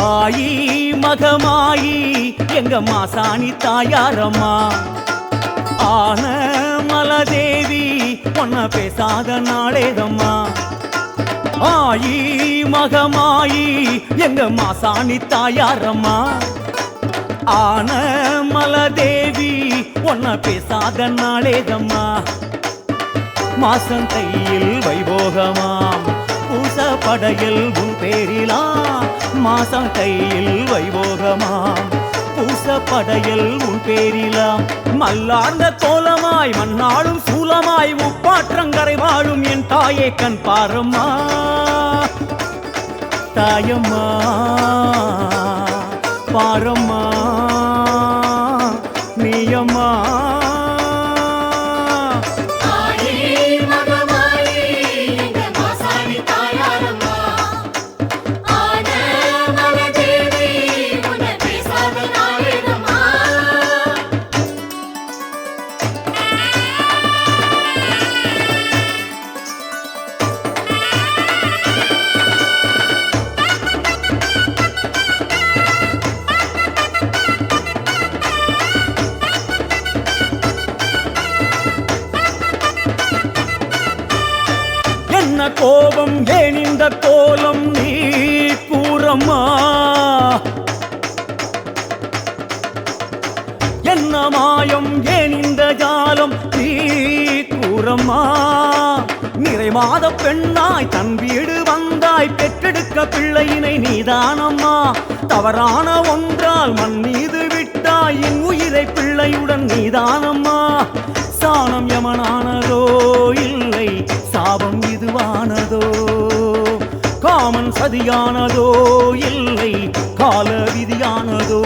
ஆயி மகமாயி எங்க மாசாணி தாயாரம்மா. ஆன மலதேவி பொண்ண பேசாத நாளேதம்மா. ஆயி மகமாயி எங்க மாசாணி தாயாரம்மா. ஆன மலதேவி ஒன்ன பேசாத நாளேதம்மா. மாசம் கையில் வைபோகமாம். படையில் உன் பேரிலா மாசம் கையில் வைபோகமாம் பூச படையில் உன் பேரிலாம் மல்லார்ந்த கோலமாய் மண்ணாளும் சூலமாய் உப்பாற்றங்கரை வாழும் என் தாயே கண் பாரம்மா தாயம்மா பாரம்மா. கோபம் ஏன் இந்த கோலம் நீ கூறம்மா. என்ன மாயம் ஏன் இந்த ஜாலம் நீ கூறம்மா. நிறை மாத பெண்ணாய் தன் வீடு வந்தாய் பெற்றெடுக்க பிள்ளையினை நீதானம்மா. தவறான ஒன்றால் மண் மீது விட்டாய் என் உயிரை பிள்ளையுடன் நீதானம் சதியானதோ இல்லை கால விதியானதோ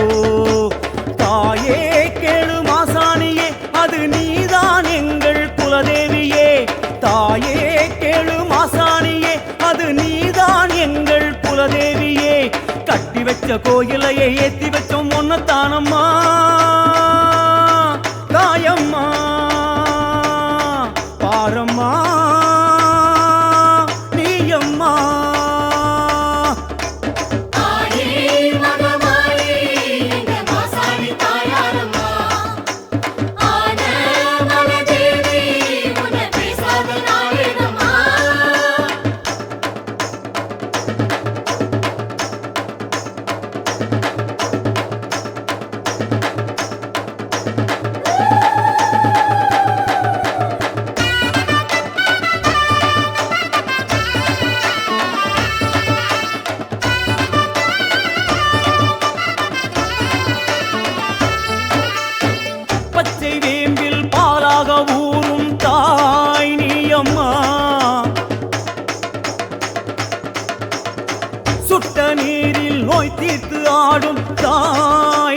தாயே கேளு மாசாணியே அது நீதான் எங்கள் குலதேவியே. தாயே கேளு மாசாணியே அது நீதான் எங்கள் குலதேவியே. கட்டி வச்ச கோயிலையே ஏத்தி வச்சோம் ஒன்னத்தானம்மா.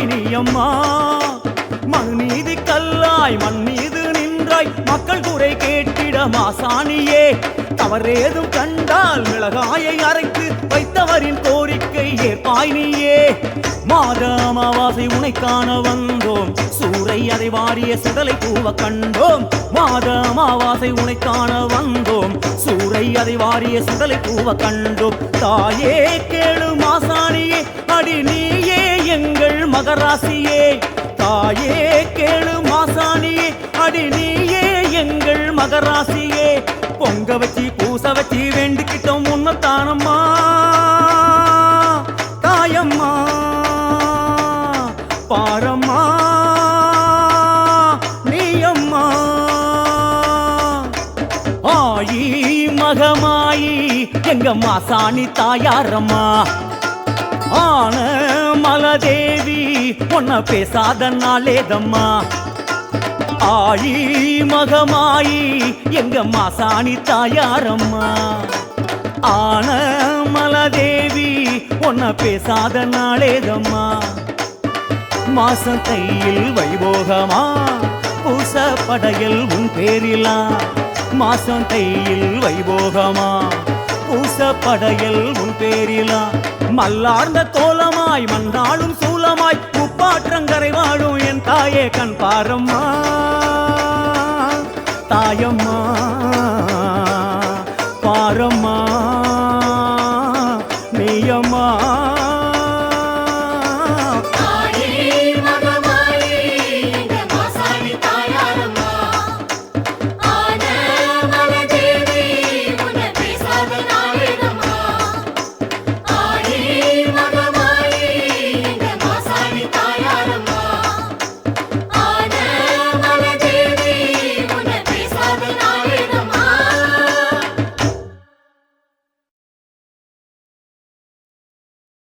தாய் மனுநீதி கல்லாய் மண் மீது நின்றாய். மக்கள் குறை கேட்டிட மாசாணியே தவறேதும் கண்டால் மிளகாயை அரைத்து வைத்தவரின் கோரிக்கை ஏற்பாய் நீயே. மாத அமாவாசை உனை காண வந்தோம். சூறை அதை வாரிய சுடலை பூவ கண்டோம். மாத அமாவாசை உனை காண வந்தோம். சூறை அதை வாரிய சுடலை பூவ கண்டோம். தாயே கேளு மாசாணியே. அடி நீ எங்கள் மகராசியே தாயே கேளு மாசாணியே அடி நீயே எங்கள் மகராசியே. பொங்க வச்சு பூச வச்சு வேண்டிக்கிட்டோம் உன்னத்தானம்மா தாயம்மா பாரம்மா நீயம்மா. ஆயி மகமாயி எங்க மாசாணி தாயாரம்மா. ஆன மலதேவி உன்ன பேசாத நாளேதம்மா. ஆழி மகமாயி எங்க மாசாணி தாயாரம்மா. ஆன மலதேவி உன்ன பேசாத நாளேதம்மா. மாசம் கையில் வைபோகமா பூச படையல் உன் பேரிலா. மாசம் கையில் வைபோகமா பூச படையல் உன் பேரிலா. மல்லார்ந்த கோலமாய் மன்னாலும் சூலமாய் உப்பாற்றங்கரை வாழும் என் தாயே கண் பாரம்மா.